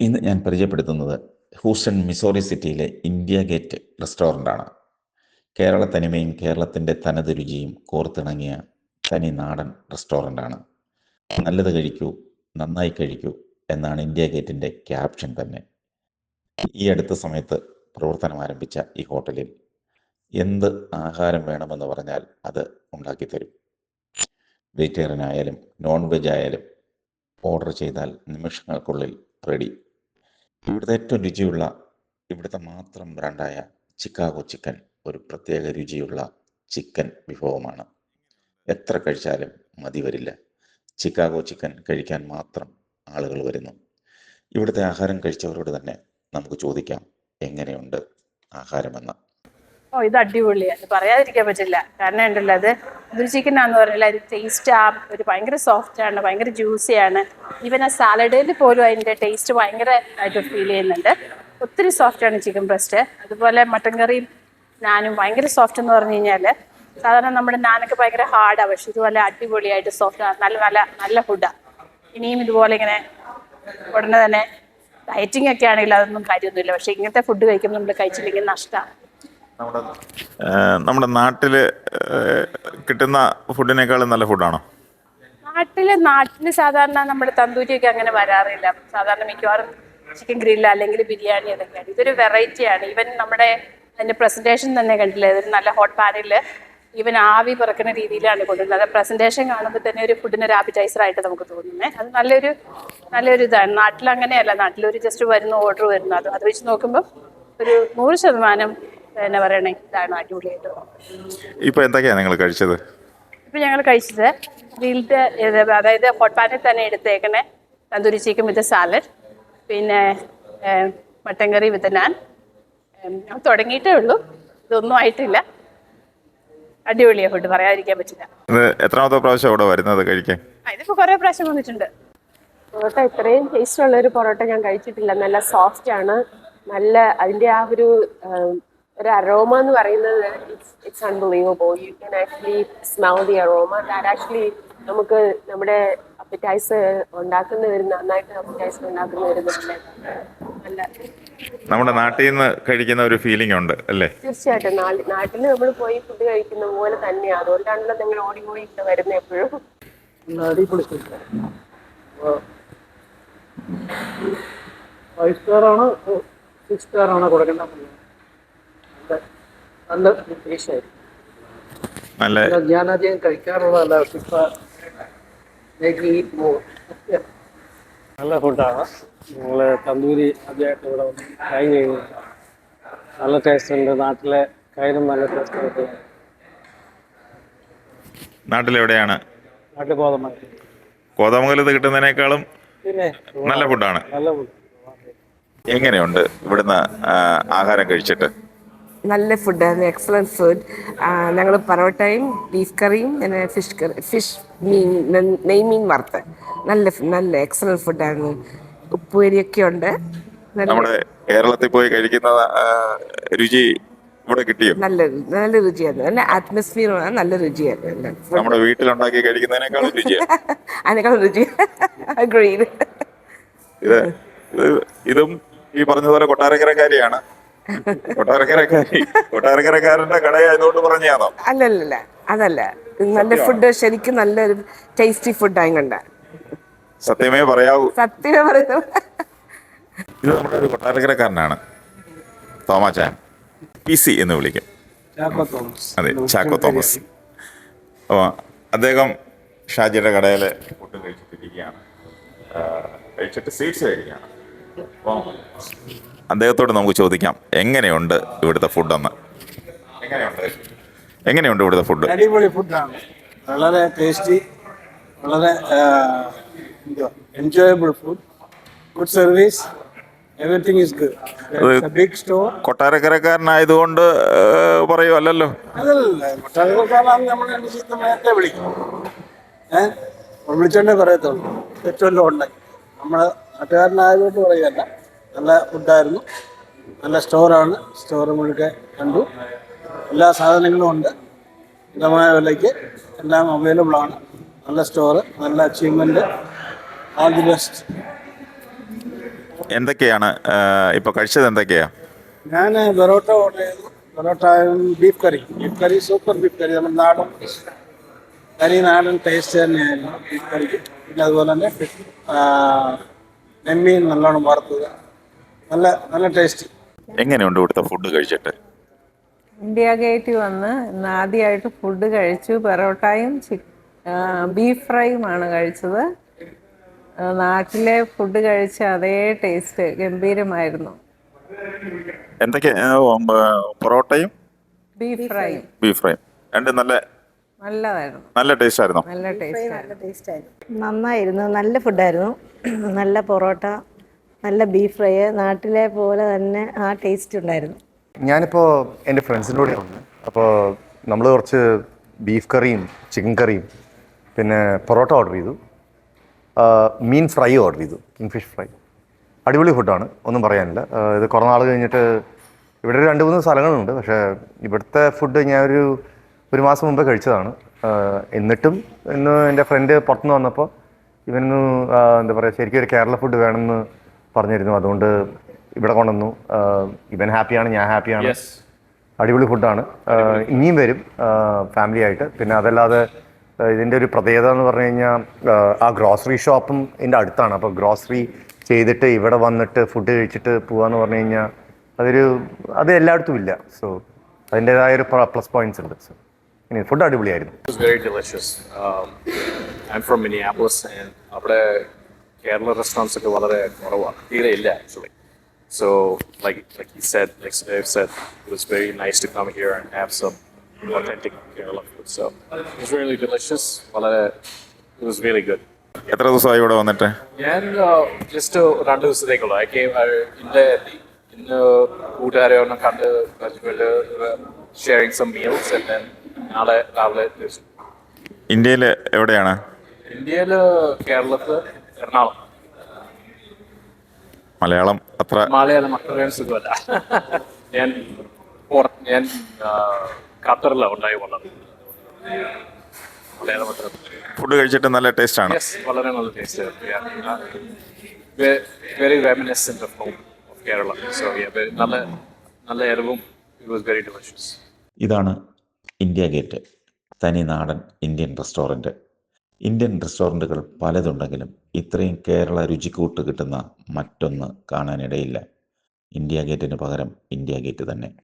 ഇന്ന് ഞാൻ പരിചയപ്പെടുത്തുന്നത് ഹൂസ്റ്റൺ മിസോറി സിറ്റിയിലെ ഇന്ത്യ ഗേറ്റ് റെസ്റ്റോറന്റാണ്. കേരള തനിമയും കേരളത്തിന്റെ തനത് രുചിയും കോർത്തിണങ്ങിയ തനി നാടൻ റെസ്റ്റോറന്റാണ്. നല്ലത് കഴിക്കൂ നന്നായി കഴിക്കൂ എന്നാണ് ഇന്ത്യ ഗേറ്റിന്റെ ക്യാപ്ഷൻ തന്നെ. ഈ അടുത്ത സമയത്ത് പ്രവർത്തനം ആരംഭിച്ച ഈ ഹോട്ടലിൽ എന്ത് ആഹാരം വേണമെന്ന് പറഞ്ഞാൽ അത് ഉണ്ടാക്കി തരും വെജിറ്റേറിയൻ ആയാലും നോൺ വെജ് ആയാലും ഓർഡർ ചെയ്താൽ നിമിഷങ്ങൾക്കുള്ളിൽ റെഡി. ഇവിടുത്തെ ഏറ്റവും രുചിയുള്ള ഇവിടുത്തെ മാത്രം ബ്രാൻഡായ ചിക്കാഗോ ചിക്കൻ ഒരു പ്രത്യേക രുചിയുള്ള ചിക്കൻ വിഭവമാണ്. എത്ര കഴിച്ചാലും മതി വരില്ല. ചിക്കാഗോ ചിക്കൻ കഴിക്കാൻ മാത്രം ആളുകൾ വരുന്നു. ഇവിടുത്തെ ആഹാരം കഴിച്ചവരോട് തന്നെ നമുക്ക് ചോദിക്കാം എങ്ങനെയുണ്ട് ആഹാരമെന്ന്. ഓ ഇത് അടിപൊളിയാണ് പറയാതിരിക്കാൻ പറ്റില്ല. കാരണം ഉണ്ടല്ലോ അത് ഇതൊരു ചിക്കനാന്ന് പറഞ്ഞാൽ അത് ടേസ്റ്റ് ആ ഒരു ഭയങ്കര സോഫ്റ്റ് ആണ് ഭയങ്കര ജ്യൂസിയാണ് ഈവൻ ആ സാലഡിൽ പോലും അതിന്റെ ടേസ്റ്റ് ഭയങ്കര ആയിട്ട് ഫീൽ ചെയ്യുന്നുണ്ട്. ഒത്തിരി സോഫ്റ്റ് ആണ് ചിക്കൻ ബ്രസ്റ്റ് അതുപോലെ മട്ടൻ കറിയും നാനും ഭയങ്കര സോഫ്റ്റ് എന്ന് പറഞ്ഞു കഴിഞ്ഞാൽ സാധാരണ നമ്മുടെ നാനൊക്കെ ഭയങ്കര ഹാർഡാണ് പക്ഷെ ഇതുപോലെ അടിപൊളിയായിട്ട് സോഫ്റ്റ് നല്ല നല്ല നല്ല ഫുഡാണ് ഇനിയും ഇതുപോലെ ഇങ്ങനെ ഉടനെ തന്നെ ഡയറ്റിംഗ് ഒക്കെ ആണെങ്കിൽ അതൊന്നും കാര്യമൊന്നുമില്ല. പക്ഷേ ഇങ്ങനത്തെ ഫുഡ് കഴിക്കുമ്പോൾ നമ്മൾ കഴിച്ചില്ലെങ്കിൽ നഷ്ടമാണ് നമ്മുടെ നമ്മുടെ നാട്ടിൽ കിട്ടുന്ന ഫുഡിനേക്കാളും നല്ല ഫുഡാണോ? നാട്ടിൽ നാട്ടിൽ സാധാരണ നമ്മുടെ തന്തൂരിയൊക്കെ അങ്ങനെ വരാറില്ല. സാധാരണ മിക്കവാറും ചിക്കൻ ഗ്രില്ല അല്ലെങ്കിൽ ബിരിയാണി അതൊക്കെയാണ്. ഇതൊരു വെറൈറ്റിയാണ്. ഈവൻ നമ്മുടെ അതിന്റെ പ്രസന്റേഷൻ തന്നെ കണ്ടില്ലേ? ഇതൊരു നല്ല ഹോട്ട് പാനിൽ ഈവൻ ആവി പറക്കുന്ന രീതിയിലാണ് കൊണ്ടുവരുന്നത്. അത് പ്രസന്റേഷൻ കാണുമ്പോൾ തന്നെ ഒരു ഫുഡിന് ഒരു ആപ്പിറ്റൈസർ ആയിട്ട് നമുക്ക് തോന്നുന്നത് അത് നല്ലൊരു നല്ലൊരു ഇതാണ്. നാട്ടിൽ അങ്ങനെയല്ല നാട്ടിലൊരു ജസ്റ്റ് വരുന്ന ഓർഡർ വരുന്നു അത് അത് വെച്ച് നോക്കുമ്പോൾ ഒരു നൂറ് ശതമാനം എന്നാ പറയണേ ഇതാണ് അടിപൊളിയായിട്ട്. ഇപ്പൊ എന്തൊക്കെയാണ് നിങ്ങൾ കഴിച്ചത്? ഇപ്പൊ ഞങ്ങൾ കഴിച്ചത് ഗ്രിൽഡ് അതായത് ഹോട്ട് പാനിൽ തന്നെ എടുത്തേക്കണേ തന്തൂരി ചിക്കൻ വിത്ത് സാലഡ് പിന്നെ മട്ടൻ കറി വിത്ത് നാൻ ഞാൻ തുടങ്ങിയിട്ടേ ഉള്ളൂ ഇതൊന്നും ആയിട്ടില്ല. അടിപൊളിയാ ഫുഡ് പറയാതിരിക്കാൻ പറ്റില്ല. ഇത് എത്രാമത്തെ പ്രാവശ്യം ഇവിടെ വരുന്നത് കഴിക്കാൻ? ആ, ഇതിപ്പോൾ കുറേ പ്രാവശ്യം വന്നിട്ടുണ്ട്. പൊറോട്ട ഇത്രയും ടേസ്റ്റ് ഉള്ള ഒരു പൊറോട്ട ഞാൻ കഴിച്ചിട്ടില്ല. നല്ല സോഫ്റ്റ് ആണ്. നല്ല അതിന്റെ ആ ഒരു ഒരു അറോമ എന്ന് പറയുന്നത് it's unbelievable you can actually smell the aroma that actually നമുക്ക് നമ്മുടെ അപ്പറ്റൈസ് ഉണ്ടാക്കുന്നവർ നന്നായിട്ട് അപ്പറ്റൈസ് നല്ല നല്ല നമ്മുടെ നാട്ടിൽ നിന്ന് കഴിക്കുന്ന ഒരു ഫീലിംഗ് ഉണ്ട് അല്ലേ? തീർച്ചയായിട്ടും. നാട്ടിൽ നമ്മൾ പോയി ഫുഡ് കഴിക്കുന്ന പോലെ തന്നെയാണ് അതുകൊണ്ടാണല്ലോ നിങ്ങൾ ഓടി ഓടി ഇവിടെ വരുന്നത് എപ്പോഴും. ഫൈവ് സ്റ്റാർ ആണ് സിക്സ് സ്റ്റാർ ആണ് കൊടുക്കേണ്ടത്? നല്ല നല്ല ടേസ്റ്റ് ആയിരിക്കും നല്ല ഞാൻ അധികം കഴിക്കാറുള്ളതല്ല ഇപ്പൊ മേക്ക് ഈറ്റ് നല്ല ഫുഡാണ്. നിങ്ങൾ തന്തൂരി ആദ്യമായിട്ട് ഇവിടെ വന്ന് ട്രൈ ചെയ്യുന്നു നല്ല ടേസ്റ്റ് ഉണ്ട്. നാട്ടിലെ കയ്യിലും നല്ല ടേസ്റ്റ് ഉണ്ട്. നാട്ടിലെവിടെയാണ്? നാട്ടിൽ കോതമംഗലം കോതമംഗലത്ത് കിട്ടുന്നതിനേക്കാളും പിന്നെ നല്ല ഫുഡാണ് നല്ല ഫുഡ് എങ്ങനെയുണ്ട് ഇവിടുന്ന് ആഹാരം കഴിച്ചിട്ട്? നല്ല ഫുഡായിരുന്നു എക്സലന്റ് ഫുഡ് ഞങ്ങൾ പൊറോട്ടയും ബീഫ് കറിയും പിന്നെ ഫിഷ് കറി ഫിഷ് മീൻ നെയ് നെയ്മീൻ വറുത്ത് നല്ല നല്ല എക്സലന്റ് ഫുഡായിരുന്നു ഉപ്പുവരിയൊക്കെ ഉണ്ട്. നമ്മുടെ കേരളത്തിൽ പോയി കഴിക്കുന്ന രുചി ഇവിടെ കിട്ടിയോ? നല്ല നല്ല രുചിയായിരുന്നു. നല്ല അറ്റ്മോസ്ഫിയർ നല്ല രുചിയായിരുന്നു നമ്മുടെ വീട്ടിലുണ്ടാക്കി കഴിക്കുന്നതിനേക്കാളും രുചിയാണ് അതിനേക്കാൾ രുചി. അഗ്രീഡ് ഇത് ഇത് ഈ പറഞ്ഞതുപോലെ കൊട്ടാരക്കരക്കാരിയാണ്. കൊട്ടാരക്കരക്കാരി കൊട്ടാരക്കരക്കാരന്റെ കടയായതുകൊണ്ട് പറഞ്ഞാണോ അല്ലല്ല അതല്ല. നല്ല ഫുഡ് ശരിക്കും നല്ലൊരു ടേസ്റ്റി ഫുഡായും കണ്ട. സത്യമേ പറയാവൂ. സത്യമേ പറയുന്നു ഇത് നമ്മുടെ ഒരു കൊട്ടാരക്കരക്കാരനാണ്. തോമാച്ചാൻ പി സി എന്ന് വിളിക്കും. ചാക്കോ തോമസ്. അതെ ചാക്കോ തോമസ്. അപ്പോൾ അദ്ദേഹം ഷാജിയുടെ കടയിൽ ഫുഡ് കഴിച്ചിട്ടിരിക്കുകയാണ്. കഴിച്ചിട്ട് സ്വീറ്റ്സ് കഴിക്കുകയാണ്. അപ്പോൾ അദ്ദേഹത്തോട് നമുക്ക് ചോദിക്കാം എങ്ങനെയുണ്ട് ഇവിടുത്തെ ഫുഡെന്ന് എങ്ങനെയുണ്ട്? എങ്ങനെയുണ്ട് ഇവിടുത്തെ ഫുഡ് അടിപൊളി ഫുഡാണ് വളരെ ടേസ്റ്റി വളരെ enjoyable food good service good big store കൊട്ടാരക്കരക്കാരനായതുകൊണ്ട് പറയുമല്ലോ വിളിച്ചോണ്ടേ പറയത്തുള്ളൂ. തെറ്റുമല്ലോ ഉണ്ടായി നമ്മൾ നാട്ടുകാരനായതുകൊണ്ട് പറയുകയല്ല നല്ല ഫുഡായിരുന്നു. നല്ല സ്റ്റോറാണ്. സ്റ്റോർ മുഴുക്കെ കണ്ടു. എല്ലാ സാധനങ്ങളും ഉണ്ട്. മിതമായ വിലയ്ക്ക് എല്ലാം അവൈലബിൾ ആണ്. നല്ല സ്റ്റോർ നല്ല അച്ചീവ്മെന്റ് ആൾ ദി ബെസ്റ്റ് എന്തൊക്കെയാണ് ഇപ്പോൾ കഴിച്ചത് എന്തൊക്കെയാ? ഞാൻ ബെറോട്ട ഓർഡർ ചെയ്തു. പൊറോട്ടയും beef curry beef curry super beef curry നമ്മുടെ നാടൻ കറി നാടൻ ടേസ്റ്റ് തന്നെയായിരുന്നു ബീഫ് കറിക്ക് പിന്നെ അതുപോലെ തന്നെ നെമ്മീൻ നല്ലോണം വറുത്തത്. നല്ല നല്ല ടേസ്റ്റ് എങ്ങനെയുണ്ട് ഇവിടുത്തെ ഫുഡ് കഴിച്ചിട്ട്? ഇന്ത്യ ഗേറ്റ് വന്ന് ഇന്ന് ആദ്യമായിട്ട് ഫുഡ് കഴിച്ചു. പെറോട്ടയും ബീഫ് ഫ്രൈയും ആണ് ഫ്രൈയുമാണ് കഴിച്ചത് നാട്ടിലെ ഫുഡ് കഴിച്ച അതേ ടേസ്റ്റ് ഗംഭീരമായിരുന്നു. എന്തൊക്കെ പൊറോട്ടയും? ബീഫ് ഫ്രൈയും ബീഫ് ഫ്രൈയും രണ്ടും നല്ല നല്ലതായിരുന്നു. നല്ല ടേസ്റ്റ് ആയിരുന്നു. നല്ല ടേസ്റ്റ് നന്നായിരുന്നു. നല്ല ഫുഡായിരുന്നു നല്ല പൊറോട്ട. നല്ല ബീഫ് ഫ്രൈ നാട്ടിലെ പോലെ തന്നെ ആ ടേസ്റ്റ് ഉണ്ടായിരുന്നു. ഞാനിപ്പോൾ എന്റെ ഫ്രണ്ട്സിന്റെ കൂടെ അപ്പോൾ നമ്മൾ കുറച്ച് ബീഫ് കറിയും ചിക്കൻ കറിയും പിന്നെ പൊറോട്ട ഓർഡർ ചെയ്തു. മീൻ ഫ്രൈ ഓർഡർ ചെയ്തു. കിങ് ഫിഷ് ഫ്രൈ അടിപൊളി ഫുഡാണ് ഒന്നും പറയാനില്ല. ഇത് കുറേ നാൾ കഴിഞ്ഞിട്ട് ഇവിടെ രണ്ട് മൂന്ന് സ്ഥലങ്ങളുണ്ട്. പക്ഷേ ഇവിടുത്തെ ഫുഡ് ഞാൻ ഒരു ഒരു മാസം മുമ്പേ കഴിച്ചതാണ്. എന്നിട്ടും ഇന്ന് എന്റെ ഫ്രണ്ട് പുറത്തുനിന്ന് വന്നപ്പോൾ ഇവനൊന്ന് എന്താ പറയുക ശരിക്കും ഒരു കേരള ഫുഡ് വേണമെന്ന് പറഞ്ഞിരുന്നു. അതുകൊണ്ട് ഇവിടെ കൊണ്ടുവന്നു. ഇവൻ ഹാപ്പിയാണ് ഞാൻ ഹാപ്പിയാണ്. അടിപൊളി ഫുഡാണ്. ഇനിയും വരും ഫാമിലി ആയിട്ട്. പിന്നെ അതല്ലാതെ ഇതിന്റെ ഒരു പ്രത്യേകത എന്ന് പറഞ്ഞു കഴിഞ്ഞാൽ ആ ഗ്രോസറി ഷോപ്പും ഇതിന്റെ അടുത്താണ്. അപ്പോൾ ഗ്രോസറി ചെയ്തിട്ട് ഇവിടെ വന്നിട്ട് ഫുഡ് കഴിച്ചിട്ട് പോകാന്ന് പറഞ്ഞു കഴിഞ്ഞാൽ അതൊരു അത് എല്ലായിടത്തും ഇല്ല. സോ അതിന്റെതായ ഒരു പ്ലസ് പോയിന്റ്സ് ഉണ്ട്. സോ ഇനി ഫുഡ് അടിപൊളിയായിരുന്നു. കേരള റെസ്റ്റോറൻസ് ഒക്കെ വളരെ കുറവാണ്. തീരെ ഇല്ല ആക്ച്വലി സോ ലൈക്ക് ലൈക്ക് ഈ Sudev said it was very nice to come here and have some authentic Kerala food. So it was really delicious. വളരെ it was really good. എത്ര ദിവസമായി ഇവിടെ വന്നിട്ട്? ഞാൻ ജസ്റ്റ് രണ്ട് ദിവസത്തേക്കുള്ളൂ. ഐ കെയിം ഇന്ന് ഇന്ന് കൂട്ടുകാരെ ഒന്ന് കണ്ട് sharing some meals and then നാളെ രാവിലെ ഇന്ത്യയിൽ എവിടെയാണ്? ഇന്ത്യയിൽ കേരളത്തിൽ എറണാകുളം. മലയാളം അത്ര മലയാളം അത്രയും സുഖമല്ല. ഞാൻ ഞാൻ ഖത്തറിലാണ് ഉണ്ടായി വന്നത്. മലയാളം അത്ര ഫുഡ് കഴിച്ചിട്ട് നല്ല ടേസ്റ്റ് ആണ്. വളരെ നല്ല taste very reminiscent of home of Kerala so നല്ല നല്ല എരിവും ഇറ്റ് വാസ് വെരി ഡെലിഷ്യസ് ഇതാണ് ഇന്ത്യ ഗേറ്റ്. തനി നാടൻ ഇന്ത്യൻ റെസ്റ്റോറന്റ് ഇന്ത്യൻ റെസ്റ്റോറന്റുകൾ പലതുണ്ടെങ്കിലും ഇത്രയും കേരള രുചിക്കൂട്ട് കിട്ടുന്ന മറ്റൊന്ന് കാണാനിടയില്ല. ഇന്ത്യ ഗേറ്റിന് പകരം ഇന്ത്യ ഗേറ്റ് തന്നെ.